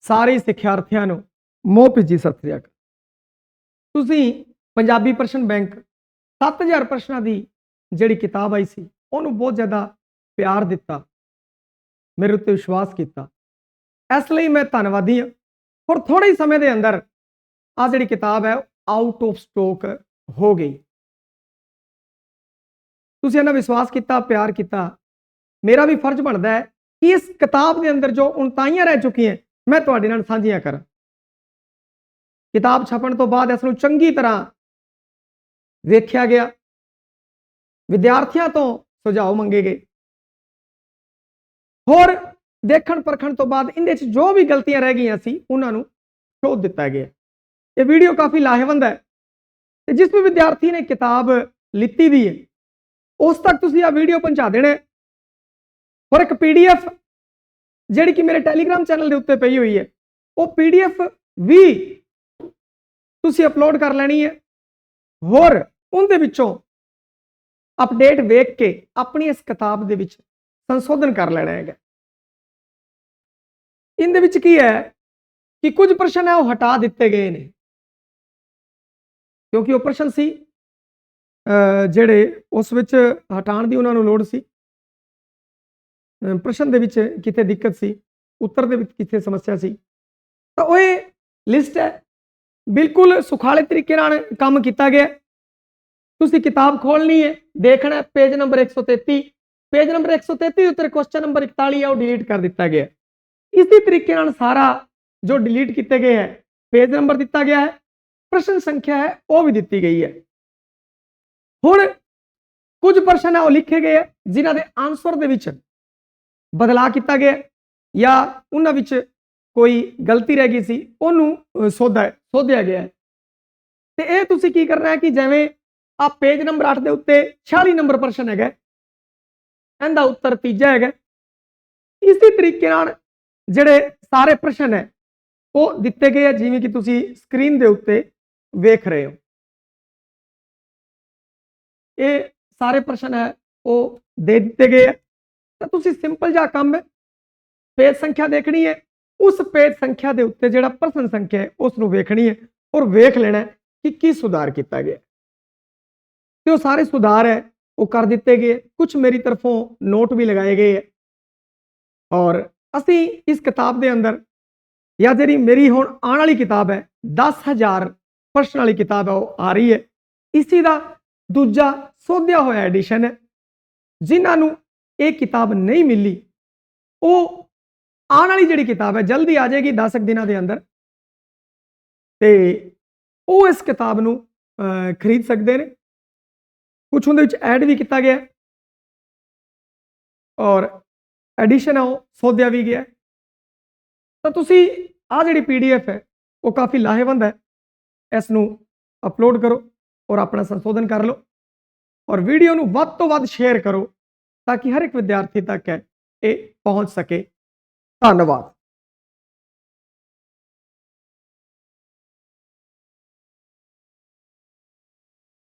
ਸਾਰੇ ਸਿੱਖਿਆਰਥੀਆਂ ਨੂੰ ਮੋਹ ਭਿੱਜੀ ਸਤਿ ਸ੍ਰੀ ਅਕਾਲ। ਤੁਸੀਂ ਪੰਜਾਬੀ ਪ੍ਰਸ਼ਨ ਬੈਂਕ 7000 ਪ੍ਰਸ਼ਨਾਂ ਦੀ ਜਿਹੜੀ ਕਿਤਾਬ ਆਈ ਸੀ, ਉਹਨੂੰ ਬਹੁਤ ਜ਼ਿਆਦਾ ਪਿਆਰ ਦਿੱਤਾ, ਮੇਰੇ ਉੱਤੇ ਵਿਸ਼ਵਾਸ ਕੀਤਾ। ਇਸ ਲਈ ਮੈਂ ਧੰਨਵਾਦੀ ਹਾਂ। ਔਰ ਥੋੜੇ ਹੀ ਸਮੇਂ ਦੇ ਅੰਦਰ ਆ ਜਿਹੜੀ ਕਿਤਾਬ ਹੈ ਆਊਟ ਆਫ ਸਟਾਕ ਹੋ ਗਈ। ਤੁਸੀਂ ਇਹਨਾਂ ਵਿਸ਼ਵਾਸ ਕੀਤਾ, ਪਿਆਰ ਕੀਤਾ। ਮੇਰਾ ਵੀ ਫਰਜ਼ ਬਣਦਾ ਹੈ ਕਿ ਇਸ ਕਿਤਾਬ ਦੇ ਅੰਦਰ ਜੋ ਉਣਤਾਈਆਂ ਰਹਿ ਚੁੱਕੀਆਂ ਮੈਂ ਤੁਹਾਡੇ ਨਾਲ ਸਾਂਝੀਆਂ ਕਰਾਂ। ਕਿਤਾਬ ਛਪਣ ਤੋਂ ਬਾਅਦ ਇਸ ਨੂੰ ਚੰਗੀ ਤਰ੍ਹਾਂ ਵੇਖਿਆ ਗਿਆ। ਵਿਦਿਆਰਥੀਆਂ ਤੋਂ ਸੁਝਾਅ ਮੰਗੇ ਗਏ। ਹੋਰ ਦੇਖਣ ਪਰਖਣ ਤੋਂ ਬਾਅਦ ਇਹਦੇ ਵਿੱਚ ਜੋ ਵੀ ਗਲਤੀਆਂ ਰਹਿ ਗਈਆਂ ਸੀ, ਉਹਨਾਂ ਨੂੰ ਸ਼ੋਧ ਦਿੱਤਾ ਗਿਆ। ਇਹ ਵੀਡੀਓ ਕਾਫੀ ਲਾਹੇਵੰਦ ਹੈ ਤੇ ਜਿਸ ਵੀ ਵਿਦਿਆਰਥੀ ਨੇ ਕਿਤਾਬ ਲਿੱਤੀ ਦੀ ਹੈ, ਉਸ ਤੱਕ ਤੁਸੀਂ ਆ ਵੀਡੀਓ ਪਹੁੰਚਾ ਦੇਣਾ ਹੈ। ਔਰ ਇੱਕ ਪੀਡੀਐਫ ਜਿਹੜੀ ਕਿ ਮੇਰੇ ਟੈਲੀਗ੍ਰਾਮ ਚੈਨਲ ਦੇ ਉੱਤੇ ਪਈ ਹੋਈ ਹੈ, ਉਹ ਪੀਡੀਐਫ ਵੀ ਤੁਸੀਂ ਅਪਲੋਡ ਕਰ ਲੈਣੀ ਹੈ। ਹੋਰ ਉਹਦੇ ਵਿੱਚੋਂ ਅਪਡੇਟ ਵੇਖ ਕੇ ਆਪਣੀ ਇਸ ਕਿਤਾਬ ਦੇ ਵਿੱਚ ਸੰਸ਼ੋਧਨ ਕਰ ਲੈਣਾ ਹੈਗਾ। ਇਹਦੇ ਵਿੱਚ ਕੀ ਹੈ ਕਿ ਕੁਝ ਪ੍ਰਸ਼ਨ ਹੈ, ਉਹ ਹਟਾ ਦਿੱਤੇ ਗਏ ਨੇ। ਕਿਉਂਕਿ ਉਹ ਪ੍ਰਸ਼ਨ ਸੀ ਜਿਹੜੇ ਉਸ ਵਿੱਚ ਹਟਾਉਣ ਦੀ ਉਹਨਾਂ ਨੂੰ ਲੋੜ ਸੀ। ਪ੍ਰਸ਼ਨ ਦੇ ਵਿੱਚ ਕਿਤੇ ਦਿੱਕਤ ਸੀ, ਉੱਤਰ ਦੇ ਵਿੱਚ ਕਿਤੇ ਸਮੱਸਿਆ ਸੀ। ਤਾਂ ਉਹ ਇਹ ਲਿਸਟ ਹੈ। ਬਿਲਕੁਲ ਸੁਖਾਲੇ ਤਰੀਕੇ ਨਾਲ ਕੰਮ ਕੀਤਾ ਗਿਆ। ਤੁਸੀਂ ਕਿਤਾਬ ਖੋਲਣੀ ਹੈ, ਦੇਖਣਾ ਪੇਜ ਨੰਬਰ 133 ਪੇਜ ਨੰਬਰ 133 ਦੇ ਉੱਤੇ ਕੁਐਸਚਨ ਨੰਬਰ 41 ਹੈ ਉਹ ਡਿਲੀਟ ਕਰ ਦਿੱਤਾ ਗਿਆ। ਹੈ। ਇਸੇ ਤਰੀਕੇ ਨਾਲ ਸਾਰਾ ਜੋ ਡਿਲੀਟ ਕੀਤੇ ਗਏ ਹੈ ਪੇਜ ਨੰਬਰ ਦਿੱਤਾ ਗਿਆ ਹੈ, ਪ੍ਰਸ਼ਨ ਸੰਖਿਆ ਹੈ, ਉਹ ਵੀ ਦਿੱਤੀ ਗਈ ਹੈ। ਹੁਣ ਕੁਝ ਪ੍ਰਸ਼ਨ ਹੈ ਉਹ ਲਿਖੇ ਗਏ ਹੈ ਜਿਨ੍ਹਾਂ ਦੇ ਆਨਸਰ ਦੇ ਵਿੱਚ ਬਦਲਾਅ ਕੀਤਾ ਗਿਆ ਜਾਂ ਉਹਨਾਂ ਵਿੱਚ ਕੋਈ ਗਲਤੀ ਰਹਿ ਗਈ ਸੀ ਉਹਨੂੰ ਅਹ, ਸੋਧਾ ਸੋਧਿਆ ਗਿਆ ਹੈ। ਤੇ ਇਹ ਤੁਸੀਂ ਕੀ ਕਰਨਾ ਹੈ ਕਿ ਜਿਵੇਂ ਆ ਪੇਜ ਨੰਬਰ 8 ਦੇ ਉੱਤੇ 46 ਨੰਬਰ ਪ੍ਰਸ਼ਨ ਹੈਗਾ ਇਹਦਾ ਉੱਤਰ ਤੀਜਾ ਹੈਗਾ ਹੈ। ਇਸੇ ਤਰੀਕੇ ਨਾਲ ਜਿਹੜੇ ਸਾਰੇ ਪ੍ਰਸ਼ਨ ਹੈ ਉਹ ਦਿੱਤੇ ਗਏ ਆ ਜਿਵੇਂ ਕਿ ਤੁਸੀਂ ਸਕਰੀਨ ਦੇ ਉੱਤੇ ਵੇਖ ਰਹੇ ਹੋ। ਇਹ ਸਾਰੇ ਪ੍ਰਸ਼ਨ ਹੈ ਉਹ ਦੇ ਦਿੱਤੇ ਗਏ ਆ ਤਾਂ ਤੁਸੀਂ ਸਿੰਪਲ ਜਿਹਾ ਕੰਮ ਹੈ। ਪੇਜ ਸੰਖਿਆ ਦੇਖਣੀ ਹੈ। ਉਸ ਪੇਜ ਸੰਖਿਆ ਦੇ ਉੱਤੇ ਜਿਹੜਾ ਪ੍ਰਸ਼ਨ ਸੰਖਿਆ ਹੈ ਉਸ ਨੂੰ ਵੇਖਣੀ ਹੈ ਔਰ ਵੇਖ ਲੈਣਾ ਕਿ ਕੀ ਸੁਧਾਰ ਕੀਤਾ ਗਿਆ ਹੈ। ਤੇ ਉਹ ਸਾਰੇ ਸੁਧਾਰ ਹੈ, ਉਹ ਕਰ ਦਿੱਤੇ ਗਏ ਕੁਝ ਮੇਰੀ ਤਰਫੋਂ ਨੋਟ ਵੀ ਲਗਾਏ ਗਏ ਹੈ। ਔਰ ਅਸੀਂ ਇਸ ਕਿਤਾਬ ਦੇ ਅੰਦਰ ਜਾਂ ਜਿਹੜੀ ਮੇਰੀ ਹੁਣ ਆਉਣ ਵਾਲੀ ਕਿਤਾਬ ਹੈ 10000 ਪ੍ਰਸ਼ਨ ਵਾਲੀ ਕਿਤਾਬ ਹੈ, ਉਹ ਆ ਰਹੀ ਹੈ। ਇਸੇ ਦਾ ਦੂਜਾ ਸੋਧਿਆ ਹੋਇਆ ਐਡੀਸ਼ਨ ਹੈ, ਜਿਨ੍ਹਾਂ ਨੂੰ ਇਹ ਕਿਤਾਬ ਨਹੀਂ ਮਿਲੀ। ਉਹ ਆਉਣ ਵਾਲੀ ਜਿਹੜੀ ਕਿਤਾਬ ਹੈ, ਜਲਦੀ ਆ ਜਾਏਗੀ 10 ਕੁ ਦਿਨਾਂ ਦੇ ਅੰਦਰ। ਤੇ ਉਹ ਇਸ ਕਿਤਾਬ ਨੂੰ ਖਰੀਦ ਸਕਦੇ ਨੇ। ਕੁਝ ਉਹਦੇ ਵਿੱਚ ਐਡ ਵੀ ਕੀਤਾ ਗਿਆ। ਔਰ ਐਡੀਸ਼ਨ ਹੈ ਉਹ ਸੋਧਿਆ ਵੀ ਗਿਆ। ਤਾਂ ਤੁਸੀਂ ਆ ਜਿਹੜੀ ਪੀਡੀਐਫ ਹੈ, ਉਹ ਕਾਫੀ ਲਾਹੇਵੰਦ ਹੈ। ਇਸ ਨੂੰ ਅਪਲੋਡ ਕਰੋ ਔਰ ਆਪਣਾ ਸੰਸ਼ੋਧਨ ਕਰ ਲਓ। ਔਰ ਵੀਡੀਓ ਨੂੰ ਵੱਧ ਤੋਂ ਵੱਧ ਸ਼ੇਅਰ ਕਰੋ। ਤਾਂ ਕਿ ਹਰ ਇੱਕ ਵਿਦਿਆਰਥੀ ਤੱਕ ਇਹ ਪਹੁੰਚ ਸਕੇ। ਧੰਨਵਾਦ।